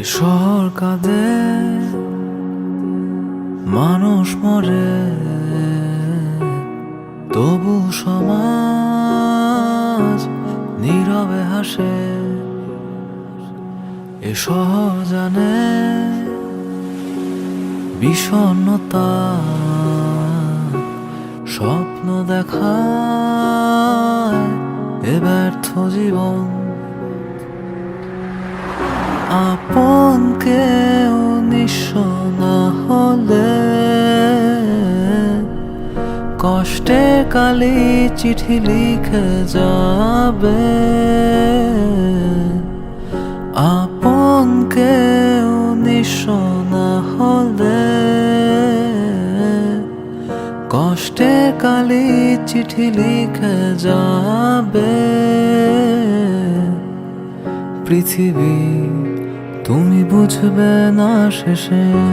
এ শহর কাঁদে, মানুষ মরে। তবু সমাজ নীরবে হাসে। এ শহর জানে বিষণ্ণতা, স্বপ্ন দেখায় এ ব্যর্থ জীবন। আপন কষ্টে কালি চিঠি লিখে যাবে। আপন কেউ নিঃস্ব হলে। কষ্টে কালি চিঠি লিখে যাবে। পৃথিবী, তুমি বুঝবে না শেষে।